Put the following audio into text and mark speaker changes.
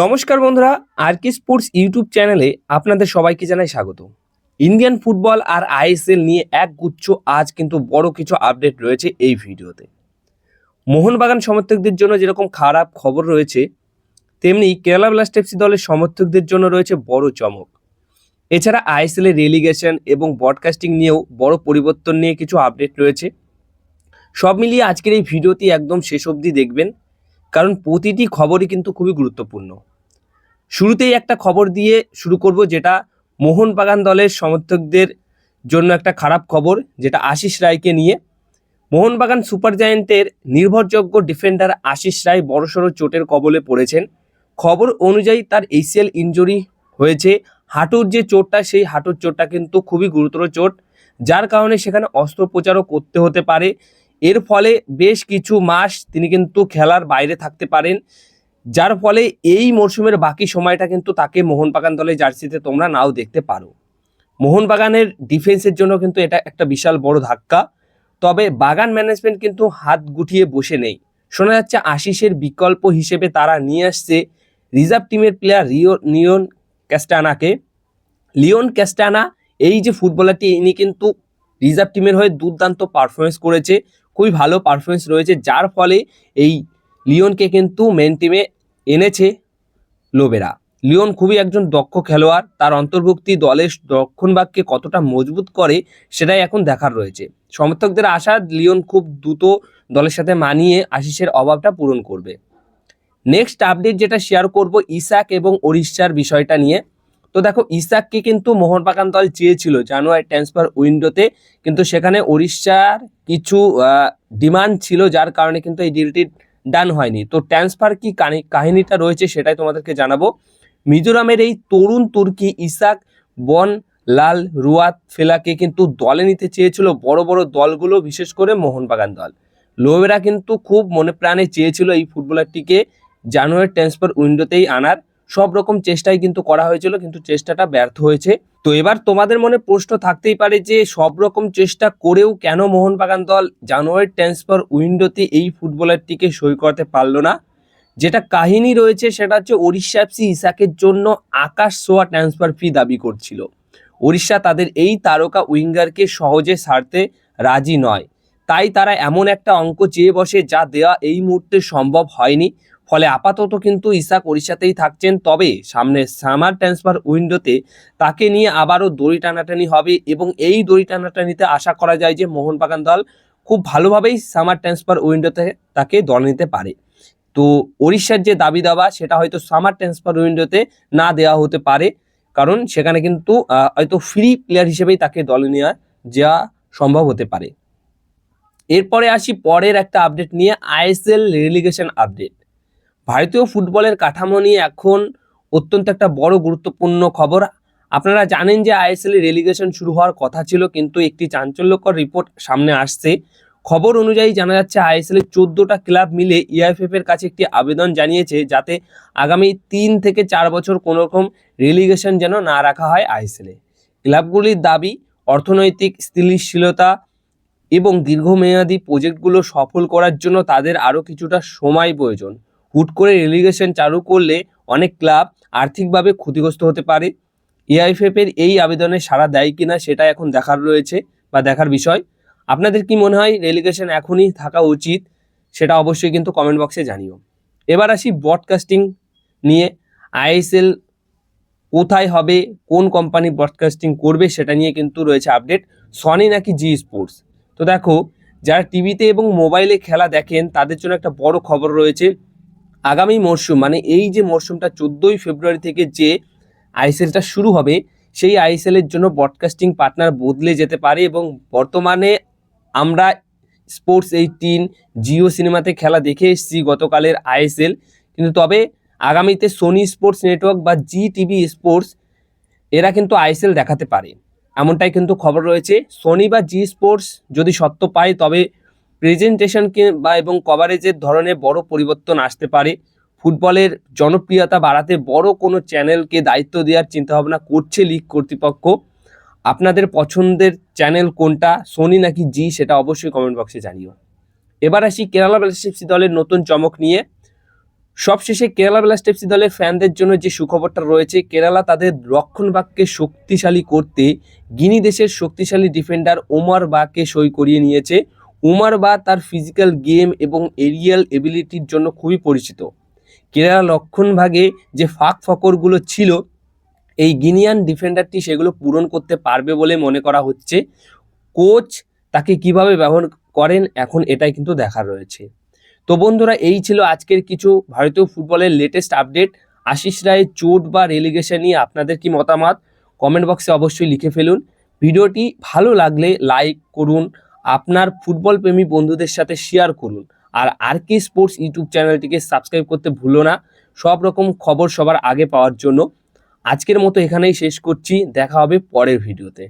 Speaker 1: নমস্কার বন্ধুরা আরকে sports YouTube চ্যানেলে আপনাদের সবাইকে জানাই স্বাগত। ইন্ডিয়ান ফুটবল আর আইএসএল নিয়ে এক গুচ্ছ আজ কিন্তু বড় কিছু আপডেট রয়েছে এই ভিডিওতে। মোহনবাগান সমর্থকদের জন্য যেরকম খারাপ খবর রয়েছে, তেমনি কেরালা ব্লাস্ট এফসি দলের সমর্থকদের জন্য রয়েছে বড় চমক। এছাড়া আইএসএল এর রেলিগেশন এবং ব্রডকাস্টিং নিয়েও বড় পরিবর্তন নিয়ে কিছু আপডেট রয়েছে। সব মিলিয়ে আজকের এই ভিডিওটি একদম শেষ অবধি দেখবেন। কারণ প্রতিটি খবরই কিন্তু খুবই গুরুত্বপূর্ণ। শুরুতেই একটা খবর দিয়ে শুরু করব যেটা মোহনবাগান দলের সমর্থকদের জন্য একটা খারাপ খবর, যেটা আশিস রায়কে নিয়ে। মোহনবাগান সুপার জায়েন্টের নির্ভরযোগ্য ডিফেন্ডার আশিস রায় বড়সড় চোটের কবলে পড়েছেন। খবর অনুযায়ী তার এসিএল ইনজুরি হয়েছে। হাঁটুর যে চোটটা, সেই হাঁটুর চোটটা কিন্তু খুবই গুরুতর চোট, যার কারণে সেখানে অস্ত্রোপচারও করতে হতে পারে। এর ফলে বেশ কিছু মাস তিনি কিন্তু খেলার বাইরে থাকতে পারেন, যার ফলে এই মরশুমের বাকি সময়টা কিন্তু তাকে মোহনবাগান দলের জার্সিতে তোমরা নাও দেখতে পারো। মোহনবাগানের ডিফেন্সের জন্য কিন্তু এটা একটা বিশাল বড় ধাক্কা, তবে বাগান ম্যানেজমেন্ট কিন্তু হাত গুটিয়ে বসে নেই। শোনা যাচ্ছে আশিসের বিকল্প হিসেবে তারা নিয়ে আসছে রিজার্ভ টিমের প্লেয়ার রিও নিয়ন ক্যাস্টানাকে। লিওন ক্যাস্টানা, এই যে ফুটবলারটি, ইনি কিন্তু রিজার্ভ টিমের হয়ে দুর্দান্ত পারফরমেন্স করেছে। খুবই ভালো পারফরমেন্স রয়েছে, যার ফলে এই লিওনকে কিন্তু মেন টিমে এনেছে লোবেরা লিওন খুবই একজন দক্ষ খেলোয়াড়, তার অন্তর্ভুক্তি দলের রক্ষণভাগকে কতটা মজবুত করে সেটাই এখন দেখার রয়েছে। সমর্থকদের আশা, লিওন খুব দ্রুত দলের সাথে মানিয়ে আশিসের অভাবটা পূরণ করবে। নেক্সট আপডেট যেটা শেয়ার করব, ইসাক এবং ওড়িশার বিষয়টা নিয়ে। তো দেখো ইসাককে কিন্তু মোহনবাগান দল চেয়েছিল জানুয়ারি ট্রান্সফার উইন্ডোতে কিন্তু সেখানে উড়িষ্যার কিছু ডিমান্ড ছিল যার কারণে কিন্তু এই ডিলটি ডান হয়নি। তো ট্রান্সফার কি কাহিনীটা রয়েছে সেটাই তোমাদেরকে জানাব। মিজোরামের এই তরুণ তুর্কি ইসাক বন লাল রুয়াত ফেলাকে কিন্তু দলে নিতে চেয়েছিল বড় বড় দলগুলো, বিশেষ করে মোহনবাগান দল। লোয়েরা কিন্তু খুব মনে প্রাণে চেয়েছিল এই ফুটবলারটিকে জানুয়ারি ট্রান্সফার উইন্ডোতেই আনার। সব রকম চেষ্টাই কিন্তু করা হয়েছিল, কিন্তু চেষ্টাটা ব্যর্থ হয়েছে। তো এবার তোমাদের মনে প্রশ্ন থাকতেই পারে যে সব রকম চেষ্টা করেও কেন মোহনবাগান দল জানুয়ারি ট্রান্সফার উইন্ডোতে এই ফুটবলারটিকে সই করতে পারল না? যেটা কাহিনী রয়েছে সেটা হচ্ছে ওড়িশা এফসি ইসাকের জন্য আকাশ সোয়া ট্রান্সফার ফি দাবি করছিল। ওড়িশা তাদের এই তারকা উইঙ্গারকে সহজে ছাড়তে রাজি নয়। তাই তারা এমন একটা অঙ্ক চেয়ে বসে যা দেওয়া এই মুহূর্তে সম্ভব হয়নি। ফলে আপাতত কিন্তু ইসাক ওড়িশাতেই থাকছেন। তবে সামনে সামার ট্রান্সফার উইন্ডোতে তাকে নিয়ে আবারও দড়ি টানাটানি হবে এবং এই দড়ি টানাটানিতে আশা করা যায় যে মোহনবাগান দল খুব ভালোভাবেই সামার ট্রান্সফার উইন্ডোতে তাকে দল নিতে পারে। তো ওড়িশার যে দাবি দাবা, সেটা হয়তো সামার ট্রান্সফার উইন্ডোতে না দেওয়া হতে পারে। কারণ সেখানে কিন্তু হয়তো ফ্রি প্লেয়ার হিসেবেই তাকে দলে নেওয়া, যাওয়া সম্ভব হতে পারে। এরপরে আসি পরের একটা আপডেট নিয়ে, আইএসএল রিলিগেশন আপডেট ভারতীয় ফুটবলের কাঠামো নিয়ে এখন অত্যন্ত একটা বড় গুরুত্বপূর্ণ খবর। আপনারা জানেন যে আইএসএল এর রেলিগেশন শুরু হওয়ার কথা ছিল, কিন্তু একটি চাঞ্চল্যকর রিপোর্ট সামনে আসছে। খবর অনুযায়ী জানা যাচ্ছে, আইএসএল এর চোদ্দোটা ক্লাব মিলে ইআইএফএফ এর কাছে একটি আবেদন জানিয়েছে, যাতে আগামী তিন থেকে চার বছর কোনো রকম রেলিগেশন যেন না রাখা হয় আইএসএল ক্লাবগুলির দাবি, অর্থনৈতিক স্থিতিশীলতা এবং দীর্ঘমেয়াদী প্রজেক্টগুলো সফল করার জন্য তাদের আরও কিছুটা সময় প্রয়োজন। হুট করে রেলিগেশন চালু করলে অনেক ক্লাব আর্থিকভাবে ক্ষতিগ্রস্ত হতে পারে। এআইএফএফ এর এই আবেদনে সাড়া দেয় কিনা সেটা এখন দেখার রয়েছে বা দেখার বিষয়। আপনাদের কি মনে হয় রেলিগেশন এখনই থাকা উচিত? সেটা অবশ্যই কিন্তু কমেন্ট বক্সে জানিও। এবার আসি ব্রডকাস্টিং নিয়ে। আইএসএল কোথায় হবে, কোন কোম্পানি ব্রডকাস্টিং করবে সেটা নিয়ে কিন্তু রয়েছে আপডেট সনি নাকি জি স্পোর্টস তো দেখো, যারা টিভিতে এবং মোবাইলে খেলা দেখেন তাদের জন্য একটা বড় খবর রয়েছে। আগামী মরশুম মানে এই যে মরশুমটা চোদ্দোই ফেব্রুয়ারি থেকে যে আইএসএলটা শুরু হবে, সেই আইএসএল এর জন্য ব্রডকাস্টিং পার্টনার বদলে যেতে পারে এবং বর্তমানে আমরা স্পোর্টস এইটিন জিও সিনেমাতে খেলা দেখে এসেছি গতকালের আইএসএল। কিন্তু তবে আগামীতে সোনি স্পোর্টস নেটওয়ার্ক বা জি টিভি স্পোর্টস এরা কিন্তু আইএসএল দেখাতে পারে। এমনটাই কিন্তু খবর রয়েছে। সোনি বা জি স্পোর্টস যদি সত্য পায়, তবে প্রেজেন্টেশনকে বা এবং কভারেজের ধরনে বড় পরিবর্তন আসতে পারে। ফুটবলের জনপ্রিয়তা বাড়াতে বড় কোনো চ্যানেলকে দায়িত্ব দেওয়ার চিন্তাভাবনা করছে লিগ কর্তৃপক্ষ। আপনাদের পছন্দের চ্যানেল কোনটা? সোনি নাকি জি? সেটা অবশ্যই কমেন্ট বক্সে জানিও। এবার আসি কেরালা ব্লাস্টার্স দলের নতুন চমক নিয়ে। সবশেষে কেরালা ব্লাস্ট এফসি দলের ফ্যানদের জন্য যে সুখবরটা রয়েছে, কেরালা তাদের রক্ষণভাগকে শক্তিশালী করতে গিনি দেশের শক্তিশালী ডিফেন্ডার ওমর বাকে সই করিয়ে নিয়েছে। উমার বা তার ফিজিক্যাল গেম এবং এরিয়াল এবিলিটির জন্য খুবই পরিচিত। কেরালা লক্ষণভাগে যে ফাঁক ফকরগুলো ছিল, এই গিনিয়ান ডিফেন্ডারটি সেগুলো পূরণ করতে পারবে বলে মনে করা হচ্ছে। কোচ তাকে কীভাবে ব্যবহার করেন এখন এটাই কিন্তু দেখার রয়েছে। তো বন্ধুরা, এই ছিল আজকের কিছু ভারতীয় ফুটবলের লেটেস্ট আপডেট আশিস রায়ের চোট বা রেলিগেশন নিয়ে আপনাদের কি মতামত? কমেন্ট বক্সে অবশ্যই লিখে ফেলুন। ভিডিওটি ভালো লাগলে লাইক করুন। আপনার ফুটবল প্রেমী বন্ধুদের সাথে শেয়ার করুন। আর আর কে স্পোর্টস ইউটিউব চ্যানেলটিকে সাবস্ক্রাইব করতে ভুলো না। সব রকম খবর সবার আগে পাওয়ার জন্য। আজকের মতো এখানেই শেষ করছি। দেখা হবে পরের ভিডিওতে